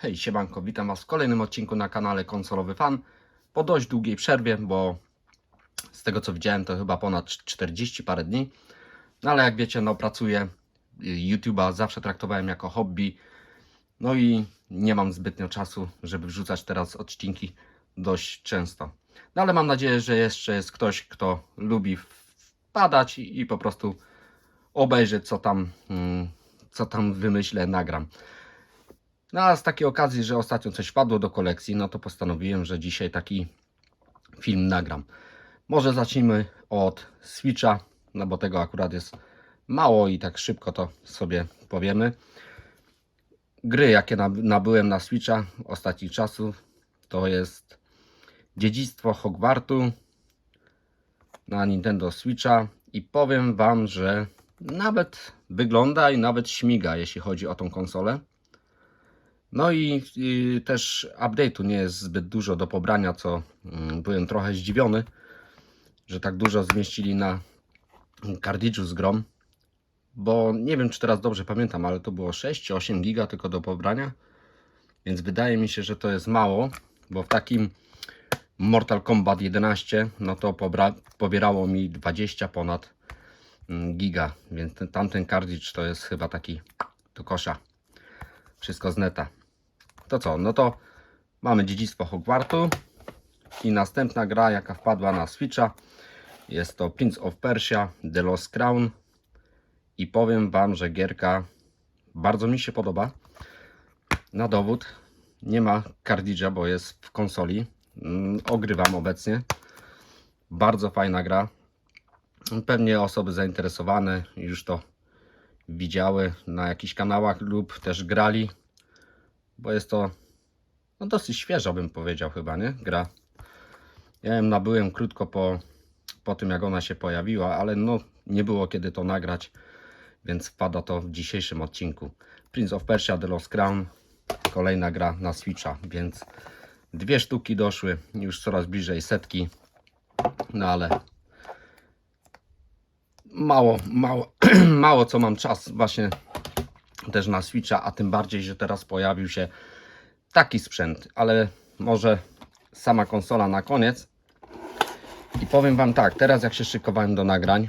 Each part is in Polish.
Hej, siemanko, witam Was w kolejnym odcinku na kanale Konsolowy Fan. Po dość długiej przerwie, bo z tego co widziałem to chyba ponad 40 parę dni. No ale jak wiecie, no pracuję, y, YouTube'a zawsze traktowałem jako hobby. No i nie mam zbytnio czasu, żeby wrzucać teraz odcinki dość często. No ale mam nadzieję, że jeszcze jest ktoś, kto lubi wpadać i, i po prostu obejrzeć co tam, mm, co tam wymyślę, nagram. No a z takiej okazji, że ostatnio coś wpadło do kolekcji, no to postanowiłem, że dzisiaj taki film nagram. Może zacznijmy od Switcha, no bo tego akurat jest mało i tak szybko to sobie powiemy. Gry, jakie nab- nabyłem na Switcha ostatnich czasów, to jest Dziedzictwo Hogwartu na Nintendo Switcha i powiem Wam, że nawet wygląda i nawet śmiga, jeśli chodzi o tą konsolę. No i, i też update'u nie jest zbyt dużo do pobrania, co mm, byłem trochę zdziwiony, że tak dużo zmieścili na kartridżu z grom. Bo nie wiem, czy teraz dobrze pamiętam, ale to było 6 czy 8 giga tylko do pobrania. Więc wydaje mi się, że to jest mało, bo w takim Mortal Kombat 11, no to pobra- pobierało mi 20 ponad mm, giga, więc ten, tamten kartridż to jest chyba taki do kosza. Wszystko z neta. To co, no to mamy dziedzictwo Hogwartu i następna gra jaka wpadła na Switcha jest to Prince of Persia The Lost Crown i powiem Wam, że gierka bardzo mi się podoba. Na dowód nie ma kartridża, bo jest w konsoli. Mm, Ogrywam obecnie. Bardzo fajna gra. Pewnie osoby zainteresowane już to widziały na jakichś kanałach lub też grali, bo jest to no dosyć świeża bym powiedział chyba, nie? Gra. Ja ją nabyłem krótko po, po tym jak ona się pojawiła, ale no nie było kiedy to nagrać, więc wpada to w dzisiejszym odcinku. Prince of Persia The Lost Crown, kolejna gra na Switcha, więc dwie sztuki doszły, już coraz bliżej setki, no ale mało, mało, mało co mam czas właśnie też na Switcha, a tym bardziej, że teraz pojawił się taki sprzęt, ale może sama konsola na koniec. I powiem Wam tak, teraz jak się szykowałem do nagrań,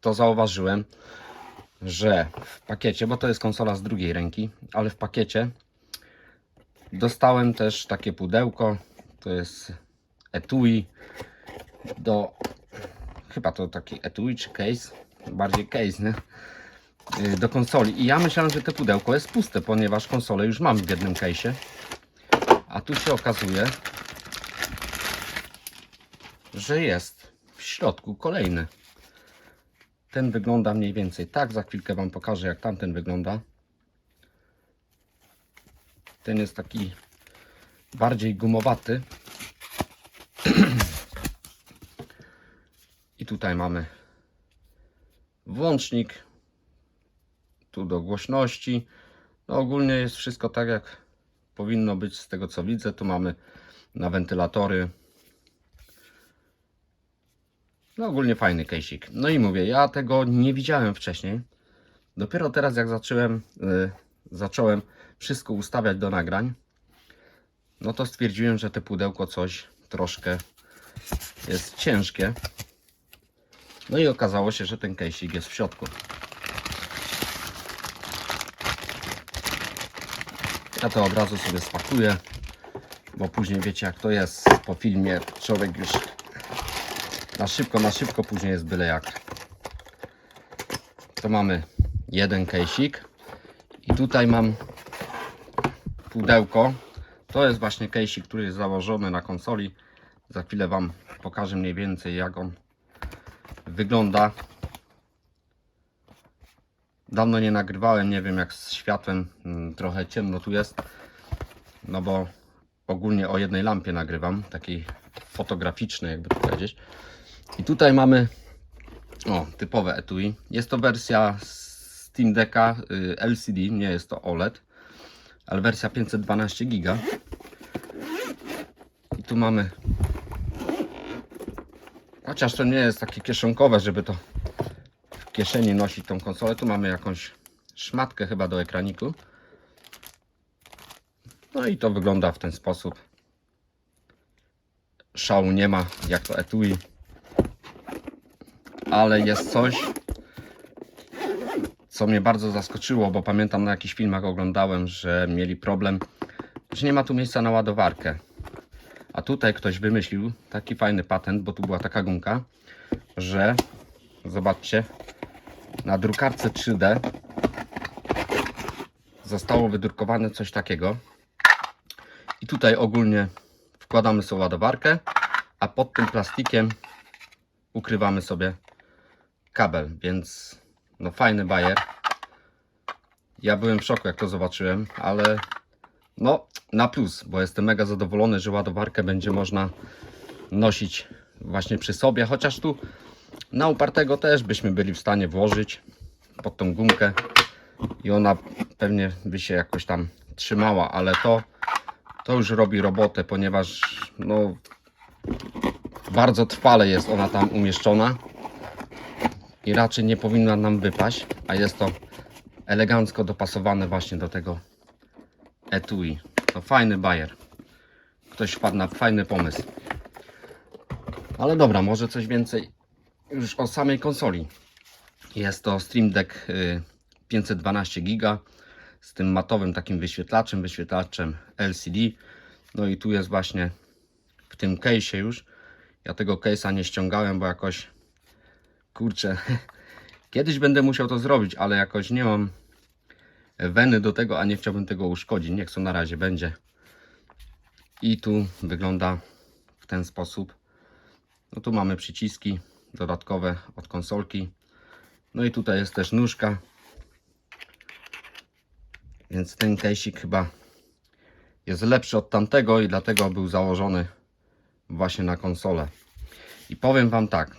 to zauważyłem, że w pakiecie, bo to jest konsola z drugiej ręki, ale w pakiecie dostałem też takie pudełko, to jest etui do chyba to taki etui czy case, bardziej case, nie? Yy, do konsoli. I ja myślałem, że to pudełko jest puste, ponieważ konsolę już mam w jednym case'ie. A tu się okazuje, że jest w środku kolejny. Ten wygląda mniej więcej tak. Za chwilkę Wam pokażę, jak tamten wygląda. Ten jest taki bardziej gumowaty. I tutaj mamy włącznik. Tu do głośności. No ogólnie jest wszystko tak jak powinno być z tego co widzę. Tu mamy na wentylatory. No ogólnie fajny kejsik. No i mówię, ja tego nie widziałem wcześniej. Dopiero teraz jak zacząłem, y, zacząłem wszystko ustawiać do nagrań, no to stwierdziłem, że te pudełko coś troszkę jest ciężkie. No i okazało się, że ten kejsik jest w środku. Ja to od razu sobie spakuję, bo później wiecie jak to jest po filmie. Człowiek już na szybko, na szybko później jest byle jak. To mamy jeden kejsik i tutaj mam pudełko. To jest właśnie kejsik, który jest założony na konsoli. Za chwilę Wam pokażę mniej więcej jak on wygląda. Dawno nie nagrywałem, nie wiem jak z światłem, mm, trochę ciemno tu jest. No bo ogólnie o jednej lampie nagrywam, takiej fotograficznej jakby to powiedzieć. I tutaj mamy o, typowe etui. Jest to wersja Steam Decka y, LCD, nie jest to OLED, ale wersja 512 giga. I tu mamy chociaż to nie jest takie kieszonkowe, żeby to kieszeni nosić tą konsolę. Tu mamy jakąś szmatkę chyba do ekraniku. No i to wygląda w ten sposób. Szału nie ma, jak to etui. Ale jest coś, co mnie bardzo zaskoczyło, bo pamiętam na jakichś filmach oglądałem, że mieli problem, że nie ma tu miejsca na ładowarkę. A tutaj ktoś wymyślił taki fajny patent, bo tu była taka gumka, że zobaczcie, na drukarce 3D zostało wydrukowane coś takiego. I tutaj ogólnie wkładamy sobie ładowarkę, a pod tym plastikiem ukrywamy sobie kabel, więc no fajny bajer. Ja byłem w szoku jak to zobaczyłem, ale no na plus, bo jestem mega zadowolony, że ładowarkę będzie można nosić właśnie przy sobie, chociaż tu na upartego też byśmy byli w stanie włożyć pod tą gumkę i ona pewnie by się jakoś tam trzymała, ale to to już robi robotę, ponieważ no bardzo trwale jest ona tam umieszczona i raczej nie powinna nam wypaść, a jest to elegancko dopasowane właśnie do tego etui. To fajny bajer. Ktoś wpadł na fajny pomysł. Ale dobra, może coś więcej już o samej konsoli. Jest to Stream Deck y, 512 GB z tym matowym takim wyświetlaczem, wyświetlaczem LCD. No i tu jest właśnie w tym case'ie już. Ja tego case'a nie ściągałem, bo jakoś kurczę, kiedyś będę musiał to zrobić, ale jakoś nie mam weny do tego, a nie chciałbym tego uszkodzić. Niech to na razie będzie. I tu wygląda w ten sposób. No tu mamy przyciski dodatkowe od konsolki. No i tutaj jest też nóżka. Więc ten case'ik chyba jest lepszy od tamtego i dlatego był założony właśnie na konsolę. I powiem Wam tak,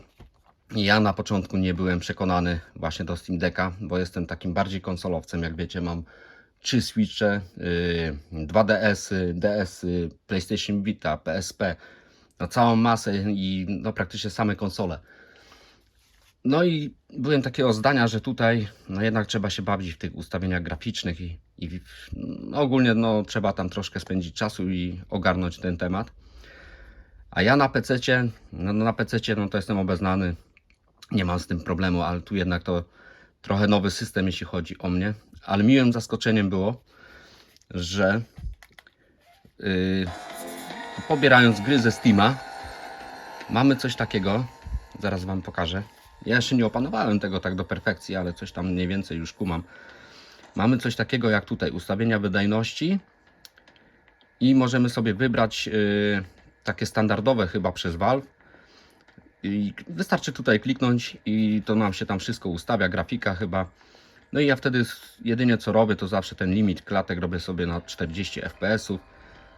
ja na początku nie byłem przekonany właśnie do Steam Decka, bo jestem takim bardziej konsolowcem, jak wiecie mam trzy Switche, yy, 2DS-y, DS-y, PlayStation Vita, PSP, na całą masę i no, praktycznie same konsole. No i byłem takiego zdania, że tutaj no jednak trzeba się bawić w tych ustawieniach graficznych i, i w- no ogólnie no, trzeba tam troszkę spędzić czasu i ogarnąć ten temat. A ja na PC, no na PC no to jestem obeznany, nie mam z tym problemu, ale tu jednak to trochę nowy system, jeśli chodzi o mnie. Ale miłym zaskoczeniem było, że yy, pobierając gry ze Steama, mamy coś takiego, zaraz Wam pokażę. Ja jeszcze nie opanowałem tego tak do perfekcji, ale coś tam mniej więcej już kumam. Mamy coś takiego jak tutaj ustawienia wydajności i możemy sobie wybrać yy, takie standardowe chyba przez Valve. I wystarczy tutaj kliknąć i to nam się tam wszystko ustawia, grafika chyba. No i ja wtedy jedynie co robię, to zawsze ten limit klatek robię sobie na 40 fps,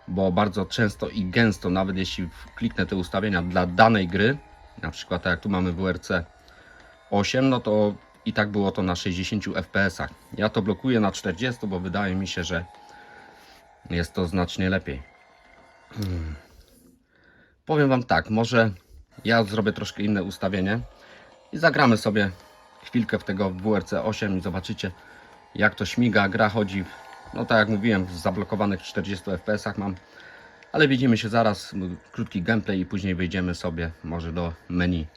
bo bardzo często i gęsto, nawet jeśli kliknę te ustawienia dla danej gry, na przykład tak jak tu mamy WRC 8, no to i tak było to na 60 fps. Ja to blokuję na 40, bo wydaje mi się, że jest to znacznie lepiej. Hmm. Powiem Wam tak, może ja zrobię troszkę inne ustawienie i zagramy sobie chwilkę w tego WRC 8 i zobaczycie jak to śmiga, gra chodzi, no tak jak mówiłem, w zablokowanych 40 fps mam, ale widzimy się zaraz, krótki gameplay i później wyjdziemy sobie może do menu.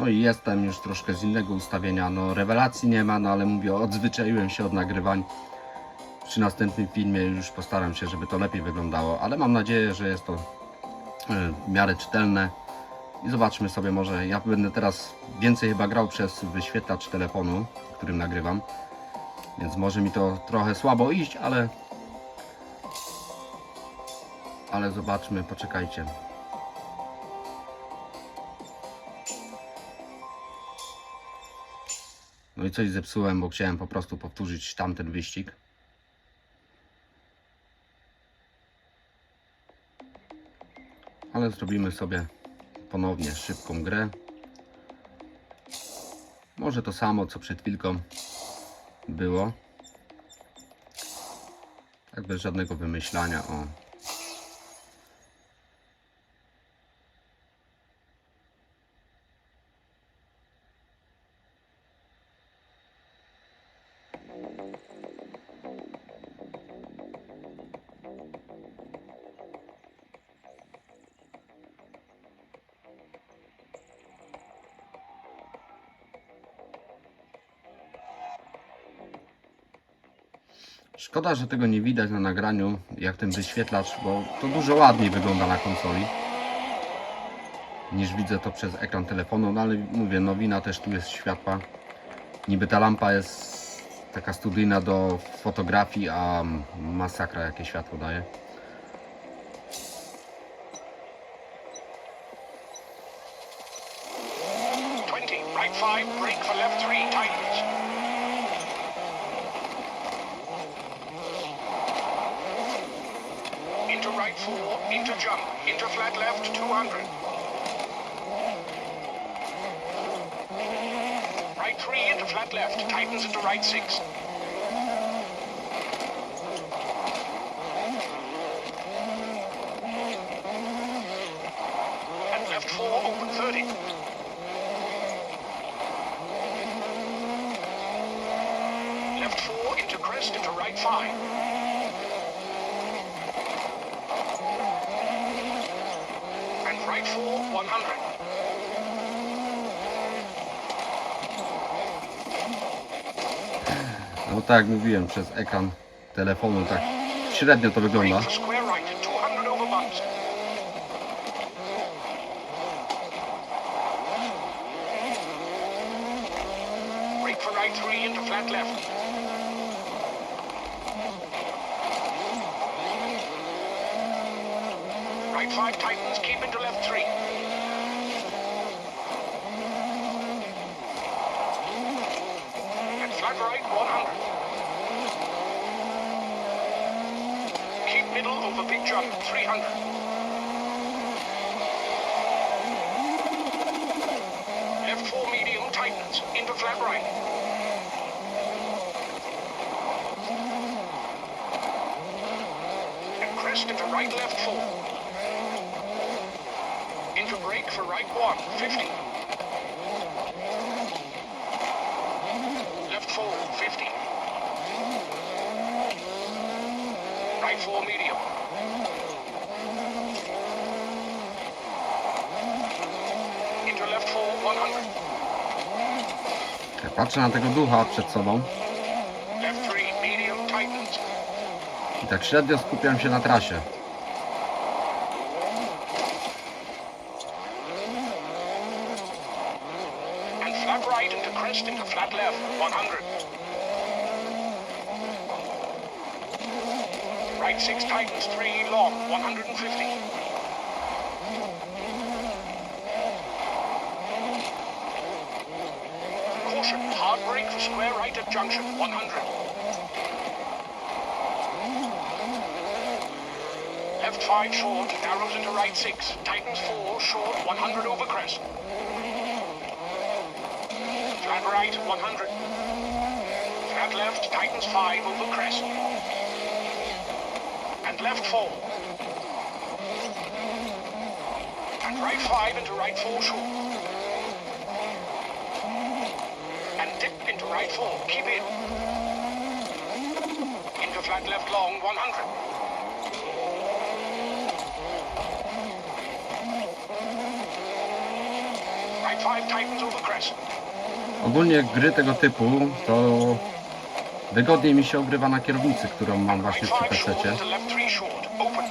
No i jestem już troszkę z innego ustawienia, no rewelacji nie ma, no ale mówię, odzwyczaiłem się od nagrywań. Przy następnym filmie już postaram się, żeby to lepiej wyglądało, ale mam nadzieję, że jest to e, w miarę czytelne. I zobaczmy sobie może, ja będę teraz więcej chyba grał przez wyświetlacz telefonu, którym nagrywam. Więc może mi to trochę słabo iść, ale... Ale zobaczmy, poczekajcie. No i coś zepsułem, bo chciałem po prostu powtórzyć tamten wyścig. Ale zrobimy sobie ponownie szybką grę. Może to samo co przed chwilką było. Tak bez żadnego wymyślania. O. Szkoda, że tego nie widać na nagraniu, jak ten wyświetlacz, bo to dużo ładniej wygląda na konsoli niż widzę to przez ekran telefonu, no ale mówię, nowina też tu jest światła. Niby ta lampa jest taka studyjna do fotografii, a masakra jakie światło daje. Right five, brake for left three, tightens. Into jump, into flat left, 200. Right three into flat left, tightens into right six. And left four, open 30. Left four into crest into right five. And right four, 100. No tak jak mówiłem, przez ekran telefonu tak średnio to wygląda. Flat right, 100. Keep middle over big jump, 300. Left four medium tightens, into flat right. Crest into right left four. Into brake for right one, 50. 60. Right medium. Into left 100. Patrzę na tego ducha przed sobą. I tak średnio skupiam się na trasie. Right three long, 150. Caution, hard brake for square right at junction, 100. Left five short, narrows into right six, tightens four, short, 100 over crest. Flat right, 100. Flat left, tightens 5 over crest. Left 4. And right 5 into right 4 short. And dip into right 4, keep in. Into flat left long, 100. Right 5 tightens over crest. Ogólnie gry tego typu to wygodniej mi się ogrywa na kierownicy, którą mam właśnie przy 5 short PC. to left 3 short, open.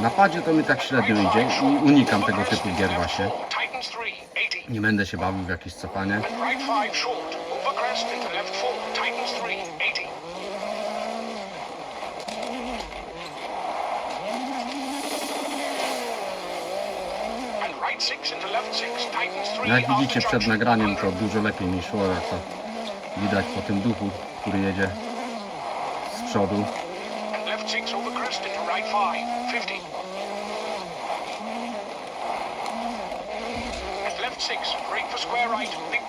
Na padzie to mi tak średnio idzie i unikam tego typu gier właśnie. Titans 3, 80. Nie będę się bawił w jakieś cofanie. And right 5 short. Over crest into left 4. Titans 3, 80. And right 6 into left 6. Titans 3. No Jak widzicie przed nagraniem to 100. dużo lepiej mi szło, jak to widać po tym duchu, który jedzie z przodu. And left 6 over crest into right 5. 50. And left 6. Brake for square right. Big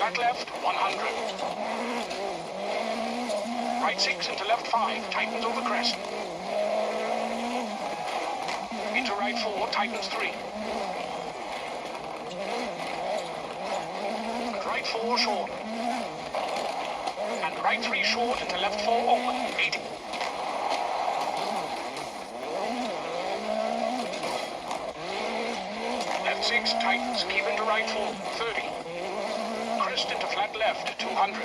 flat left. 100. Right six into left five, tightens over crest. Into right four, tightens three. And right four short. And right 3 short into left 4 oak. 80. Left 6 tightens, keep into right 4. 30. Crest into flat left, 200.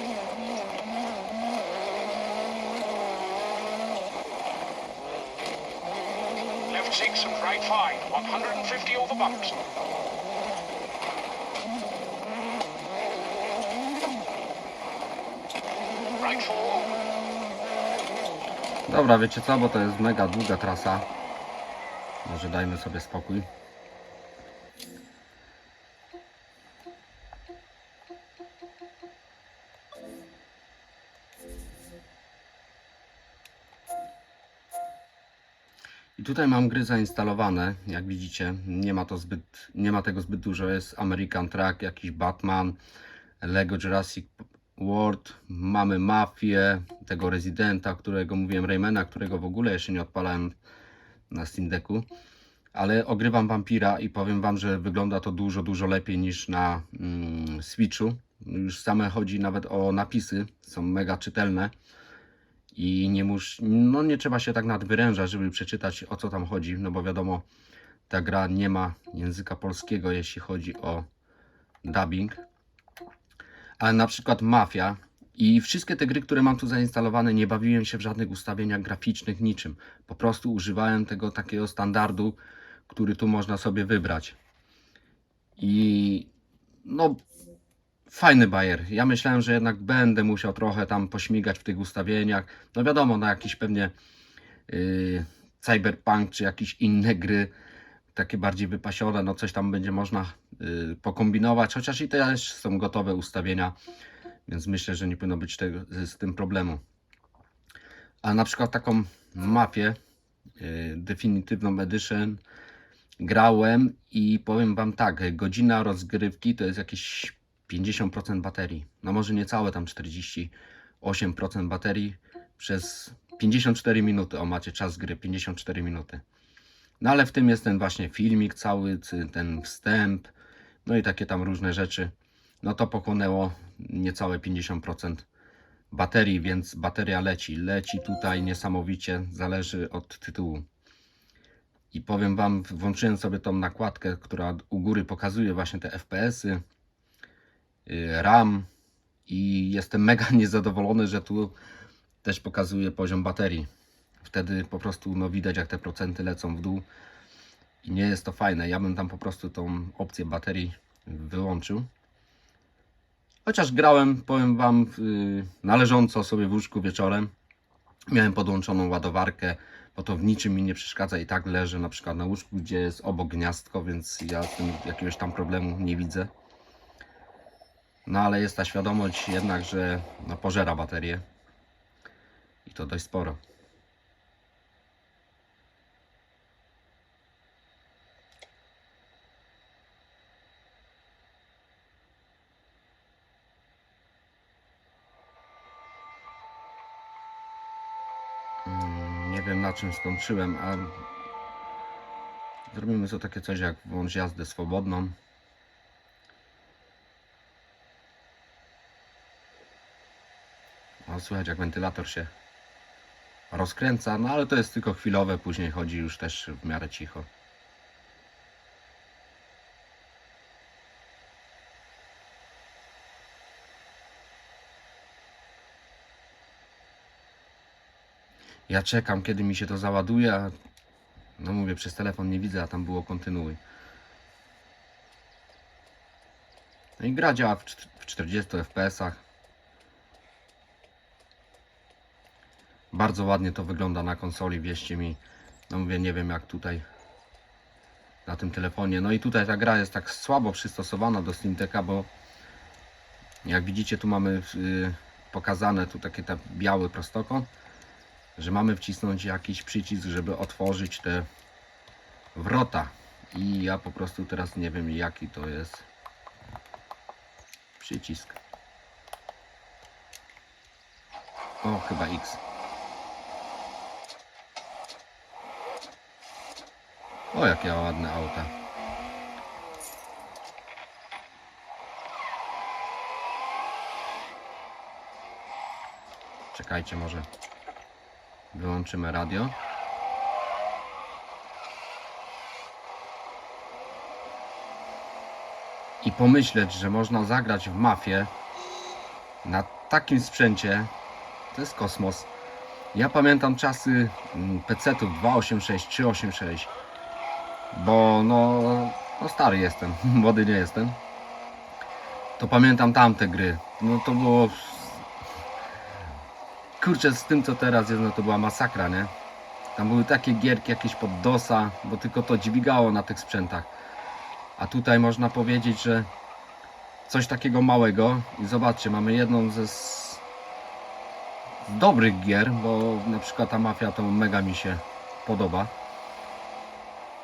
Left 6 and right 5, 150 over bumps. Right 4 oak. Dobra, wiecie co, bo to jest mega długa trasa. Może dajmy sobie spokój. Tutaj mam gry zainstalowane, jak widzicie, nie ma to zbyt, nie ma tego zbyt dużo, jest American Track, jakiś Batman, Lego Jurassic World, mamy Mafię, tego Residenta, którego mówiłem, Raymana, którego w ogóle jeszcze nie odpalałem na Steam Decku, ale ogrywam Vampira i powiem Wam, że wygląda to dużo, dużo lepiej niż na mm, Switchu. Już same chodzi nawet o napisy, są mega czytelne i nie, mus, no nie trzeba się tak nadwyrężać, żeby przeczytać o co tam chodzi, no bo wiadomo, ta gra nie ma języka polskiego, jeśli chodzi o dubbing. Ale na przykład Mafia i wszystkie te gry, które mam tu zainstalowane, nie bawiłem się w żadnych ustawieniach graficznych, niczym. Po prostu używałem tego takiego standardu, który tu można sobie wybrać. I no, fajny bajer. Ja myślałem, że jednak będę musiał trochę tam pośmigać w tych ustawieniach. No wiadomo, na jakieś pewnie yy, cyberpunk czy jakieś inne gry, takie bardziej wypasione, no coś tam będzie można yy, pokombinować, chociaż i też są gotowe ustawienia, więc myślę, że nie powinno być tego, z, tym problemu. A na przykład taką mafię, yy, definitywną edition, grałem i powiem Wam tak, godzina rozgrywki to jest jakieś 50% baterii. No może nie całe, tam 48% baterii przez 54 minuty. O, macie czas gry, 54 minuty. No ale w tym jest ten właśnie filmik cały, ten wstęp, no i takie tam różne rzeczy. No to pochłonęło niecałe 50% baterii, więc bateria leci. Leci tutaj niesamowicie, zależy od tytułu. I powiem Wam, włączyłem sobie tą nakładkę, która u góry pokazuje właśnie te FPS-y, RAM i jestem mega niezadowolony, że tu też pokazuje poziom baterii. Wtedy po prostu no, widać jak te procenty lecą w dół i nie jest to fajne. Ja bym tam po prostu tą opcję baterii wyłączył. Chociaż grałem, powiem Wam, yy, należąco sobie w łóżku wieczorem. Miałem podłączoną ładowarkę, bo to w niczym mi nie przeszkadza i tak leżę na przykład na łóżku, gdzie jest obok gniazdko, więc ja z tym jakiegoś tam problemu nie widzę. No ale jest ta świadomość jednak, że no, pożera baterię i to dość sporo. Mm, Nie wiem na czym skończyłem, a zrobimy sobie takie coś jak włącz jazdę swobodną. O, słychać jak wentylator się rozkręca, no ale to jest tylko chwilowe, później chodzi już też w miarę cicho. Ja czekam, kiedy mi się to załaduje, a no mówię, przez telefon nie widzę, a tam było kontynuuj. No i gra działa w 40 fps-ach. Bardzo ładnie to wygląda na konsoli, wierzcie mi. No mówię, nie wiem jak tutaj na tym telefonie. No i tutaj ta gra jest tak słabo przystosowana do Steam Decka, bo jak widzicie tu mamy y, pokazane tu takie te biały prostokąt, że mamy wcisnąć jakiś przycisk, żeby otworzyć te wrota. I ja po prostu teraz nie wiem jaki to jest przycisk. O, chyba X. O, jakie ładne auta. Czekajcie, może wyłączymy radio. I pomyśleć, że można zagrać w mafię na takim sprzęcie, to jest kosmos. Ja pamiętam czasy PC-ów 286, 386, bo no, no stary jestem, młody nie jestem. To pamiętam tamte gry. No to było. Kurczę, z tym co teraz jest, no to była masakra, nie? Tam były takie gierki jakieś pod DOSa, bo tylko to dźwigało na tych sprzętach. A tutaj można powiedzieć, że coś takiego małego i zobaczcie, mamy jedną ze z dobrych gier, bo na przykład ta mafia to mega mi się podoba.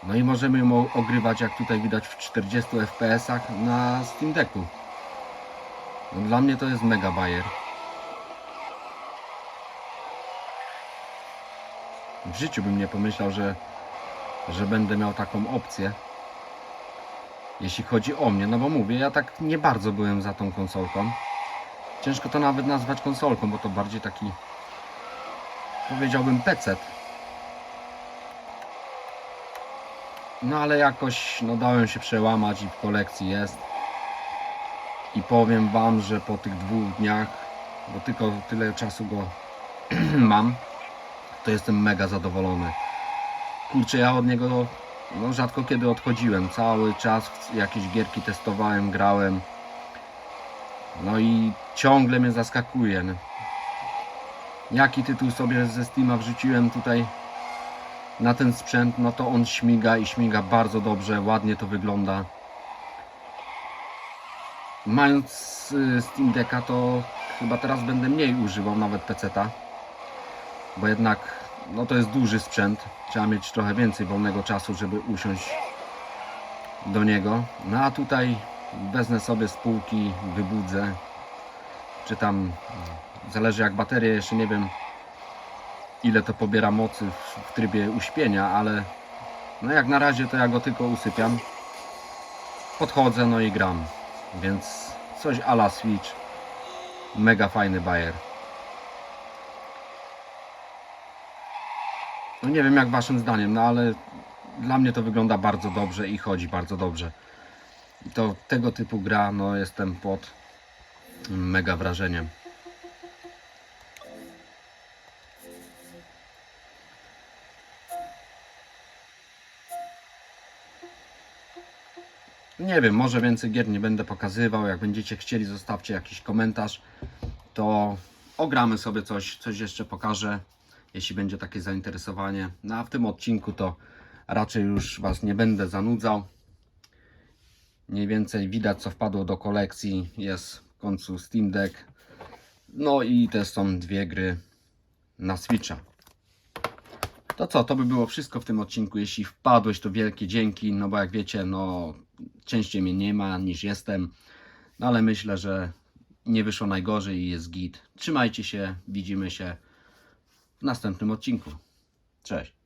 No i możemy ją ogrywać, jak tutaj widać, w 40 fps na Steam Decku. No, dla mnie to jest mega bajer. W życiu bym nie pomyślał, że, że będę miał taką opcję. Jeśli chodzi o mnie, no bo mówię, ja tak nie bardzo byłem za tą konsolką. Ciężko to nawet nazwać konsolką, bo to bardziej taki powiedziałbym PC. No ale jakoś no dałem się przełamać i w kolekcji jest. I powiem wam, że po tych dwóch dniach, bo tylko tyle czasu go mam, to jestem mega zadowolony. Kurczę, ja od niego no, rzadko kiedy odchodziłem. Cały czas jakieś gierki testowałem, grałem. No i ciągle mnie zaskakuje. Jaki tytuł sobie ze Steama wrzuciłem tutaj na ten sprzęt, no to on śmiga i śmiga bardzo dobrze, ładnie to wygląda. Mając y, Steam Decka to chyba teraz będę mniej używał nawet PC-ta, bo jednak no to jest duży sprzęt, trzeba mieć trochę więcej wolnego czasu, żeby usiąść do niego. No a tutaj wezmę sobie z półki, wybudzę, czy tam zależy jak bateria, jeszcze nie wiem ile to pobiera mocy w, trybie uśpienia, ale no jak na razie to ja go tylko usypiam. Podchodzę no i gram, więc coś ala Switch. Mega fajny bajer. No nie wiem jak waszym zdaniem, no ale dla mnie to wygląda bardzo dobrze i chodzi bardzo dobrze. To tego typu gra, no jestem pod mega wrażeniem. Nie wiem, może więcej gier nie będę pokazywał. Jak będziecie chcieli, zostawcie jakiś komentarz. To ogramy sobie coś, coś jeszcze pokażę, jeśli będzie takie zainteresowanie. No a w tym odcinku to raczej już Was nie będę zanudzał. Mniej więcej widać, co wpadło do kolekcji. Jest w końcu Steam Deck. No i te są dwie gry na Switcha. To co, to by było wszystko w tym odcinku. Jeśli wpadłeś, to wielkie dzięki. No bo jak wiecie, no częściej mnie nie ma niż jestem. No ale myślę, że nie wyszło najgorzej i jest git. Trzymajcie się, widzimy się w następnym odcinku. Cześć.